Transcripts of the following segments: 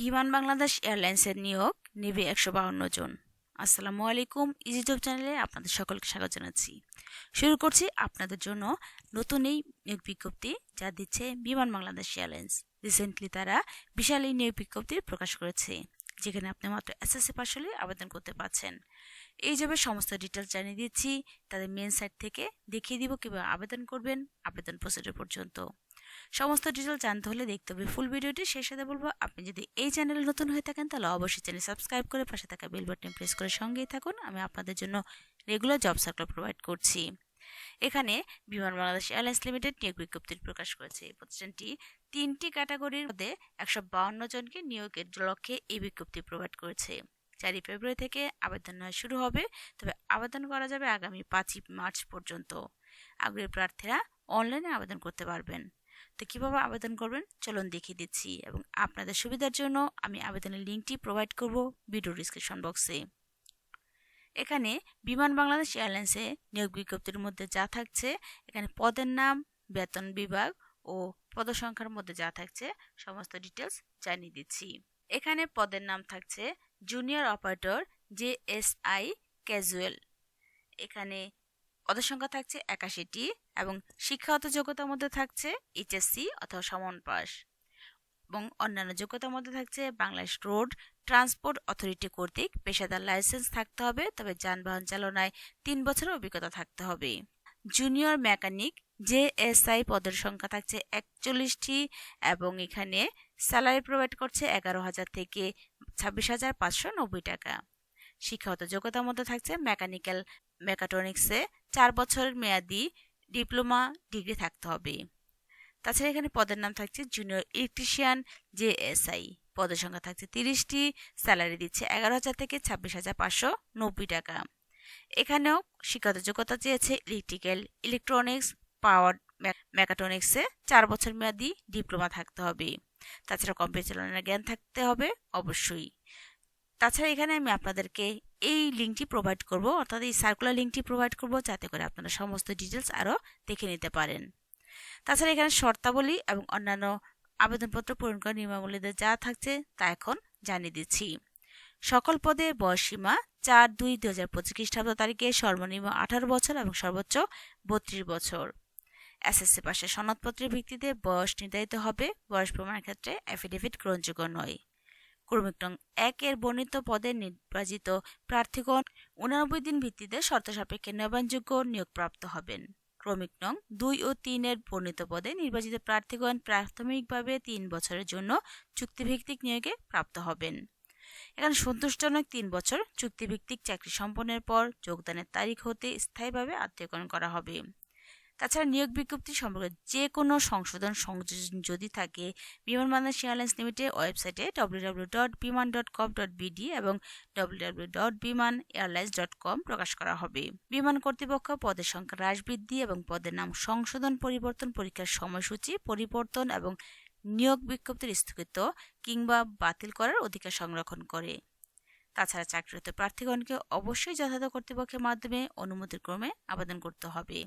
বিমান বাংলাদেশ এয়ারলাইন্সের নিয়োগ নেবে একশো বাহান্ন জন। আসসালামু আলাইকুম ইউটিউব চ্যানেলে আপনাদের সকলকে স্বাগত জানাচ্ছি। শুরু করছি আপনাদের জন্য নতুন এই নিয়োগ বিজ্ঞপ্তি যা দিচ্ছে বিমান বাংলাদেশ এয়ারলাইন্স। রিসেন্টলি তারা বিশাল এই নিয়োগ বিজ্ঞপ্তি প্রকাশ করেছে, যেখানে আপনি মাত্র এসএসসি পাশ হলে আবেদন করতে পারছেন। এই জবের সমস্ত ডিটেলস জানিয়ে দিচ্ছি, তাদের মেন সাইট থেকে দেখিয়ে দিব কীভাবে আবেদন করবেন, আবেদন প্রসিডিউর পর্যন্ত। সমস্ত ডিটেল জানতে হলে দেখতে হবে। ফুল ভিডিওটি সেই সাথে বলব। আপনি যদি এই চ্যানেলে নতুন হয়ে থাকেন, তাহলে অবশ্যই চ্যানেল সাবস্ক্রাইব করে পাশে থাকা বেল বাটন প্রেস করে সঙ্গেই থাকুন। আমি আপনাদের জন্য রেগুলার জব সার্কেল প্রোভাইড করছি। এখানে বিমান বাংলাদেশ এয়ারলাইন্স লিমিটেড নিয়োগ বিজ্ঞপ্তি প্রকাশ করেছে। এই প্রতিষ্ঠানটি তিনটি ক্যাটাগরির মধ্যে একশো বাউন্ন জনকে নিয়োগের লক্ষ্যে এই বিজ্ঞপ্তি প্রোভাইড করেছে। চারই ফেব্রুয়ারি থেকে আবেদন শুরু হবে, তবে আবেদন করা যাবে আগামী পাঁচই মার্চ পর্যন্ত। আগ্রহী প্রার্থীরা অনলাইনে আবেদন করতে পারবেন। তো কীভাবে আবেদন করবেন? চলুন দেখিয়ে দিচ্ছি এবং আপনাদের সুবিধার জন্য আমি আবেদনের লিঙ্কটি প্রোভাইড করব ভিডিও ডিসক্রিপশন বক্সে এখানে বিমান বাংলাদেশ এয়ারলাইন্সে নিয়োগ বিজ্ঞপ্তির মধ্যে যা থাকছে, এখানে পদের নাম, বেতন বিভাগ ও পদসংখ্যার মধ্যে যা থাকছে, সমস্ত ডিটেলস জানিয়ে দিচ্ছি। এখানে পদের নাম থাকছে junior operator J S I casual এখানে পদের সংখ্যা থাকছে একাশিটি এবং শিক্ষাগত যোগ্যতার মধ্যে থাকছে এইচএসসি অথবা সমন পাস এবং অন্যান্য যোগ্যতার মধ্যে থাকছে বাংলাদেশ রোড ট্রান্সপোর্ট অথরিটি কর্তৃক পেশাদার লাইসেন্স থাকতে হবে, তবে যানবাহন চালনায় তিন বছরের অভিজ্ঞতা থাকতে হবে। জুনিয়র মেকানিক জেএসআই পদের সংখ্যা থাকছে একচল্লিশটি এবং এখানে স্যালারি প্রোভাইড করছে এগারো হাজার থেকে ছাব্বিশ হাজার পাঁচশো নব্বই টাকা। শিক্ষাগত যোগ্যতার মধ্যে থাকছে মেকানিক্যাল মেকাট্রনিক্সে চার বছরের মেয়াদি ডিপ্লোমা ডিগ্রি থাকতে হবে। তাছাড়া এখানে পদের নাম থাকছে জুনিয়র ইলেকট্রিশিয়ান জেএসআই পদের সংখ্যা থাকছে তিরিশটি স্যালারি দিচ্ছে এগারো হাজার থেকে ছাব্বিশ হাজার পাঁচশো নব্বই টাকা। এখানেও শিক্ষাগত যোগ্যতা চেয়েছে ইলেকট্রিক্যাল ইলেকট্রনিক্স পাওয়ার মেকাট্রনিক্সে চার বছর মেয়াদি ডিপ্লোমা থাকতে হবে। তাছাড়া কম্পিউটার চালানোর জ্ঞান থাকতে হবে অবশ্যই। তাছাড়া এখানে আমি আপনাদেরকে এই লিঙ্কটি প্রোভাইড করব, অর্থাৎ এই সার্কুলার লিঙ্কটি প্রোভাইড করব, যাতে করে আপনারা সমস্ত ডিটেলস আরও দেখে নিতে পারেন। তাছাড়া এখানে শর্তাবলী এবং অন্যান্য আবেদনপত্র পূরণ করার নিয়মাবলীতে যা থাকছে তা এখন জানিয়ে দিচ্ছি। সকল পদে বয়সসীমা চার দুই দু হাজার পঁচিশ খ্রিস্টাব্দ তারিখে সর্বনিম্ন আঠারো বছর এবং সর্বোচ্চ বত্রিশ বছর। এসএসসি পাশের সনদপত্রের ভিত্তিতে বয়স নির্ধারিত হবে, বয়স প্রমাণের ক্ষেত্রে অ্যাফিডেভিট গ্রহণযোগ্য নয়। ক্রমিক নং একের বর্ণিত পদে নির্বাচিত প্রার্থীগণ উনানব্বই দিন ভিত্তিতে শর্ত সাপেক্ষে নবায়নযোগ্য নিয়োগপ্রাপ্ত হবেন। ক্রমিক নং দুই ও তিনের বর্ণিত পদে নির্বাচিত প্রার্থীগণ প্রাথমিকভাবে তিন বছরের জন্য চুক্তিভিত্তিক নিয়োগে প্রাপ্ত হবেন। এখানে সন্তোষজনক তিন বছর চুক্তিভিত্তিক চাকরি সম্পন্নের পর যোগদানের তারিখ হতে স্থায়ীভাবে আত্মীয়করণ করা হবে। তাছাড়া নিয়োগ বিজ্ঞপ্তি সম্পর্কে যে কোনো সংশোধন সংযোজন যদি থাকে বিমান বাংলাদেশ এয়ারলাইন্স লিমিটেড ওয়েবসাইটে W dot Biman dot com dot BD এবং W dot Biman airlines dot com প্রকাশ করা হবে। বিমান কর্তৃপক্ষ পদের সংখ্যা হ্রাস বৃদ্ধি এবং পদের নাম সংশোধন পরিবর্তন পরীক্ষার সময়সূচি, পরিবর্তন এবং নিয়োগ বিজ্ঞপ্তির স্থগিত কিংবা বাতিল করার অধিকার সংরক্ষণ করে। তাছাড়া চাকরিরত প্রার্থীগণকে অবশ্যই যথাযথ কর্তৃপক্ষের মাধ্যমে অনুমতির ক্রমে আবেদন করতে হবে।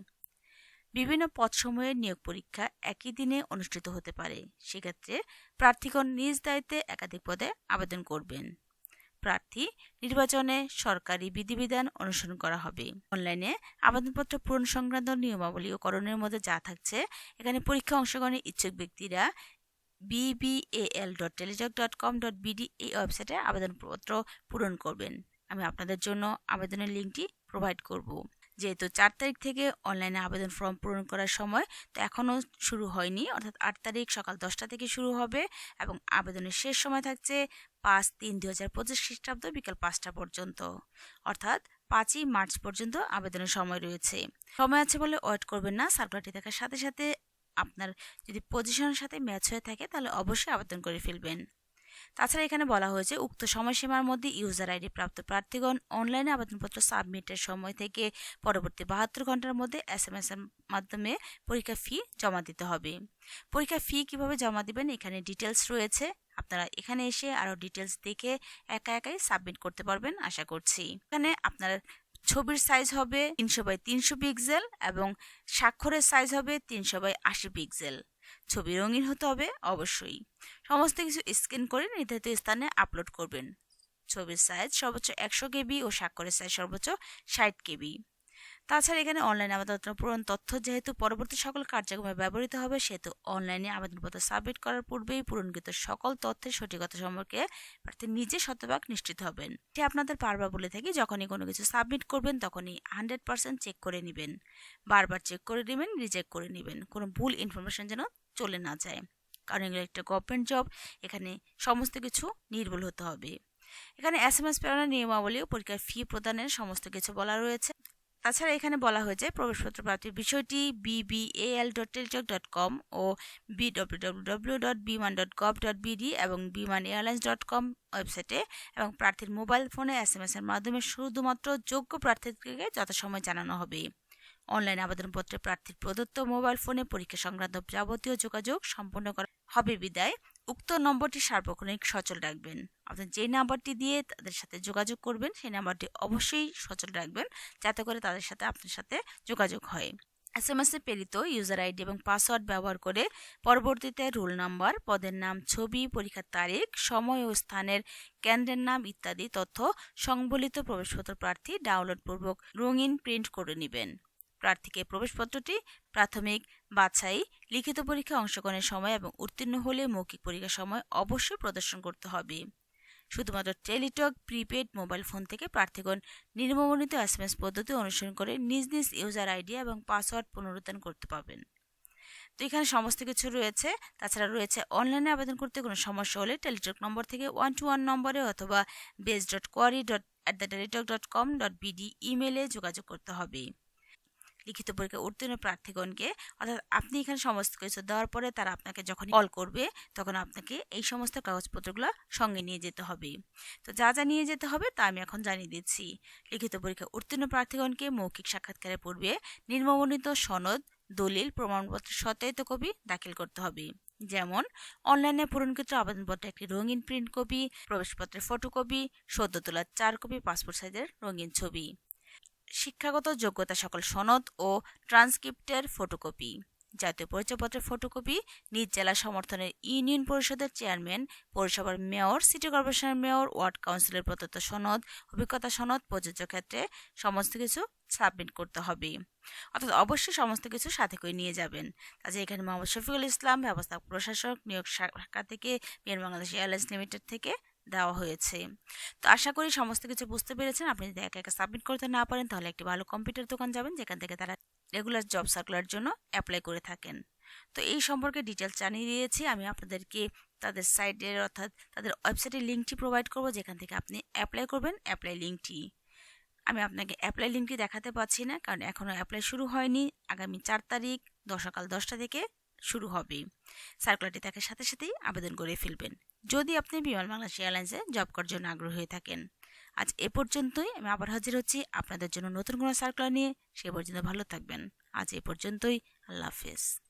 বিভিন্ন পদসমূহের নিয়োগ পরীক্ষা একই দিনে অনুষ্ঠিত হতে পারে। সেক্ষেত্রে প্রার্থীগণ নিজ দায়িত্বে একাধিক পদে আবেদন করবেন। প্রার্থী নির্বাচনে সরকারি বিধিবিধান অনুসরণ করা হবে। অনলাইনে আবেদনপত্র পূরণ সংক্রান্ত নিয়মাবলী ও করণের মধ্যে যা থাকছে, এখানে পরীক্ষা অংশগ্রহণের ইচ্ছুক ব্যক্তিরা BBL dot Teletalk dot com dot BD এই ওয়েবসাইটে আবেদনপত্র পূরণ করবেন। আমি আপনাদের জন্য আবেদনের লিঙ্কটি প্রোভাইড করব। যেহেতু চার তারিখ থেকে অনলাইনে আবেদন ফর্ম পূরণ করার সময়, তো এখনও শুরু হয়নি। অর্থাৎ আট তারিখ সকাল দশটা থেকে শুরু হবে এবং আবেদনের শেষ সময় থাকছে পাঁচ তিন দু হাজার পঁচিশ খ্রিস্টাব্দ বিকাল পাঁচটা পর্যন্ত। অর্থাৎ পাঁচই মার্চ পর্যন্ত আবেদনের সময় রয়েছে। সময় আছে বলে ওয়েট করবেন না সার্কুলারটি দেখার সাথে সাথে আপনার যদি পজিশনের সাথে ম্যাচ হয়ে থাকে, তাহলে অবশ্যই আবেদন করে ফেলবেন। তাছাড়া এখানে বলা হয়েছে, উক্ত সময়সীমার মধ্যে ইউজার আইডি প্রাপ্ত প্রার্থীগণ অনলাইনে আবেদনপত্র সাবমিটের সময় থেকে পরবর্তী বাহাত্তর ঘণ্টার মধ্যে এস এম এস এর মাধ্যমে পরীক্ষা ফি জমা দিতে হবে। পরীক্ষা ফি কীভাবে জমা দিবেন? এখানে ডিটেলস রয়েছে। আপনারা এখানে এসে আরও ডিটেলস দেখে একা একাই সাবমিট করতে পারবেন, আশা করছি। এখানে আপনার ছবির সাইজ হবে তিনশো বাই তিনশো পিক্সেল এবং স্বাক্ষরের সাইজ হবে তিনশো বাই আশি পিক্সেল ছবি রঙিন হতে হবে, অবশ্যই। সমস্ত কিছু স্ক্যান করে নির্ধারিত স্থানে আপলোড করবেন। ছবির সাইজ সর্বোচ্চ একশো কেবি ও স্বাক্ষরের সাইজ সর্বোচ্চ ষাট কেবি। তাছাড়া এখানে অনলাইনে আবেদনপত্র পূরণ তথ্য যেহেতু পরবর্তী সকল কার্যক্রমে ব্যবহৃত হবে, সেহেতু অনলাইনে আবেদনপত্র সাবমিট করার পূর্বেই পূরণকৃত সকল তথ্যের সঠিকতা সম্পর্কে প্রার্থী নিজে শতভাগ নিশ্চিত হবেন। এটি আপনাদের বারবার বলে থাকি, যখনই কোনো কিছু সাবমিট করবেন, তখনই হান্ড্রেড পার্সেন্ট চেক করে নেবেন। বারবার চেক করে নেবেন রিজেক্ট করে নেবেন। কোনো ভুল ইনফরমেশন যেন চলে না যায়। কারণ এগুলো একটা গভর্নমেন্ট জব এখানে সমস্ত কিছু নির্ভুল হতে হবে। এখানে এস এম এস প্রেরণের নিয়মাবলী ও পরীক্ষার ফি প্রদানের সমস্ত কিছু বলা রয়েছে। তাছাড়া এখানে বলা হয়েছে প্রবেশপত্র প্রাপ্তির বিষয়টি BBL dot Teletalk dot com ও B W dot Biman dot gov dot BD এবং বিমান এয়ারলাইন্স ডট কম ওয়েবসাইটে এবং প্রার্থীর মোবাইল ফোনে এস এম এস এর মাধ্যমে শুধুমাত্র যোগ্য প্রার্থীদেরকে যথাসময় জানানো হবে। অনলাইন আবেদনপত্রে প্রার্থীর প্রদত্ত মোবাইল ফোনে পরীক্ষা সংক্রান্ত যাবতীয় যোগাযোগ সম্পন্ন করা হবে বিদায়। উক্ত নম্বরটি সার্বক্ষণিক সচল রাখবেন। আপনি যে নাম্বারটি দিয়ে তাদের সাথে যোগাযোগ করবেন, সেই নাম্বারটি অবশ্যই সচল রাখবেন, যাতে করে তাদের সাথে আপনার সাথে যোগাযোগ হয়। এস এম এস প্রেরিত ইউজার আইডি এবং পাসওয়ার্ড ব্যবহার করে পরবর্তীতে রোল নাম্বার পদের নাম, ছবি, পরীক্ষার তারিখ, সময় ও স্থানের কেন্দ্রের নাম ইত্যাদি তথ্য সংবলিত প্রবেশপত্র প্রার্থী ডাউনলোডপূর্বক রঙিন প্রিন্ট করে নেবেন। প্রার্থীকে প্রবেশপত্রটি প্রাথমিক, বাছাই, লিখিত পরীক্ষায় অংশগ্রহণের সময় এবং উত্তীর্ণ হলে মৌখিক পরীক্ষার সময় অবশ্যই প্রদর্শন করতে হবে। শুধুমাত্র টেলিটক, প্রিপেড মোবাইল ফোন থেকে প্রার্থীগণ নির্মমনিত এস এম এস পদ্ধতি অনুসরণ করে নিজ নিজ ইউজার আইডি এবং পাসওয়ার্ড পুনরুদ্ধার করতে পারবেন। তো এখানে সমস্ত কিছু রয়েছে। তাছাড়া রয়েছে অনলাইনে আবেদন করতে কোনো সমস্যা হলে টেলিটক নম্বর থেকে ওয়ান টু ওয়ান নম্বরে অথবা base dot query dot at the Teletalk dot com dot BD ইমেলে যোগাযোগ করতে হবে। লিখিত পরীক্ষা উত্তীর্ণ প্রার্থীগণকে, অর্থাৎ আপনি এখানে সমস্ত কিছু দেওয়ার পরে তারা আপনাকে যখন কল করবে, তখন আপনাকে এই সমস্ত কাগজপত্রগুলো সঙ্গে নিয়ে যেতে হবে। তো যা যা নিয়ে যেতে হবে তা আমি এখন জানিয়ে দিচ্ছি। লিখিত পরীক্ষা উত্তীর্ণ প্রার্থীগণকে মৌখিক সাক্ষাৎকারের পূর্বে নির্মমনিত সনদ, দলিল, প্রমাণপত্র সত্যায়িত কপি দাখিল করতে হবে। যেমন, অনলাইনে পূরণকৃত আবেদনপত্রে একটি রঙিন প্রিন্ট কপি, প্রবেশপত্রের ফটোকপি সদ্য তোলার চার কপি পাসপোর্ট সাইজের রঙিন ছবি। শিক্ষাগত যোগ্যতা সকল সনদ ও ট্রান্সক্রিপ্টের ফটোকপি। জাতীয় পরিচয়পত্রের ফটোকপি, নিজ জেলা সমর্থনের ইউনিয়ন পরিষদের চেয়ারম্যান, পৌরসভার মেয়র, সিটি কর্পোরেশনের মেয়র, ওয়ার্ড কাউন্সিলের প্রদত্ত সনদ, অভিজ্ঞতা সনদ, প্রযোজ্য ক্ষেত্রে সমস্ত কিছু সাবমিট করতে হবে। অর্থাৎ অবশ্যই সমস্ত কিছু সাথে করে নিয়ে যাবেন। তাছাড়া এখানে মোহাম্মদ শফিকুল ইসলাম, ব্যবস্থাপক প্রশাসক, নিয়োগ শাখা থেকে বিএন বাংলাদেশ এয়ারলাইন্স লিমিটেড থেকে দেওয়া হয়েছে। তো আশা করি সমস্ত কিছু বুঝতে পেরেছেন। আপনি যদি একা একা সাবমিট করতে না পারেন, তাহলে একটি ভালো কম্পিউটার দোকান যাবেন, যেখান থেকে তারা রেগুলার জব সার্কুলার জন্য অ্যাপ্লাই করে থাকেন। তো এই সম্পর্কে ডিটেলস জানিয়ে দিয়েছি। আমি আপনাদেরকে তাদের সাইটের অর্থাৎ তাদের ওয়েবসাইটের লিঙ্কটি প্রোভাইড করব, যেখান থেকে আপনি অ্যাপ্লাই করবেন অ্যাপ্লাই লিঙ্কটি আমি আপনাকে অ্যাপ্লাই লিঙ্কটি দেখাতে পাচ্ছি না, কারণ এখনও অ্যাপ্লাই শুরু হয়নি। আগামী চার তারিখ সকাল দশটা থেকে শুরু হবে। সার্কুলারটি দেখার সাথে সাথেই আবেদন করে ফেলবেন। যদি আপনি বিমান বাংলাদেশ এয়ারলাইন্সে জব করার জন্য আগ্রহী হয়ে থাকেন, আজ এ পর্যন্তই। আমি আবার হাজির হচ্ছি আপনাদের জন্য নতুন কোনো সার্কুলার নিয়ে। সে পর্যন্ত ভালো থাকবেন। আজ এ পর্যন্তই। আল্লাহ হাফেজ।